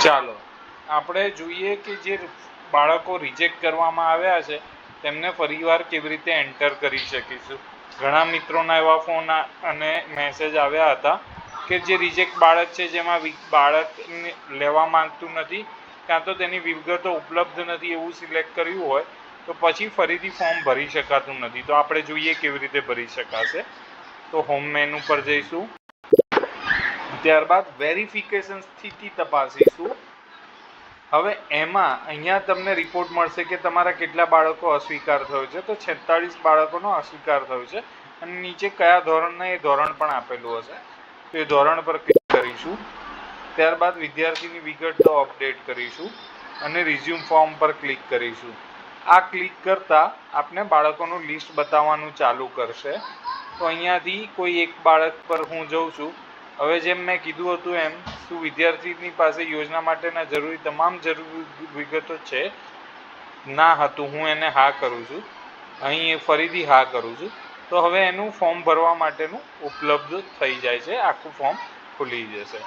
ચાલો. આપણે જોઈએ કે જે બાળકો રિજેક્ટ કરવામાં આવ્યા છે, તેમને ફરીવાર કેવી રીતે એન્ટર કરી શકીશું? ઘણા મિત્રોના એવા ફોન અને મેસેજ આવ્યા હતા કે જે રિજેક્ટ બાળક છે, જેમાં બાળકને લેવા માંગતું નથી, કાં તો તેની વિગતો ઉપલબ્ધ નથી એવું સિલેક્ટ કર્યું હોય, તો પછી ફરીથી ફોર્મ ભરી શકાતું નથી. તો આપણે જોઈએ કેવી રીતે ભરી શકાશે. તો હોમ મેનુ પર જઈશું. ત્યારબાદ વેરિફિકેશન સ્થિતિ તપાસીશું. હવે એમાં અહીંયા તમને રિપોર્ટ મળશે કે તમારા કેટલા બાળકો અસ્વીકાર થયો છે. તો છેતાળીસ બાળકોનો અસ્વીકાર થયો છે. અને નીચે કયા ધોરણના એ ધોરણ પણ આપેલું હશે. તો એ ધોરણ પર ક્લિક કરીશું. ત્યારબાદ વિદ્યાર્થીની વિગત તો અપડેટ કરીશું. અને રિઝ્યુમ ફોર્મ પર ક્લિક કરીશું. આ ક્લિક કરતાં આપને બાળકોનું લિસ્ટ બતાવવાનું ચાલુ કરશે. તો અહીંયાથી કોઈ એક બાળક પર હું જઉં છું. હવે જેમ મેં કીધું હતું એમ, શું વિદ્યાર્થીની પાસે યોજના માટેના જરૂરી તમામ જરૂરી વિગતો છે? ના હતું હું એને હા કરું છું. અહીં એ ફરીથી હા કરું છું. તો હવે એનું ફોર્મ ભરવા માટેનું ઉપલબ્ધ થઈ જાય છે. આખું ફોર્મ ખુલી જશે.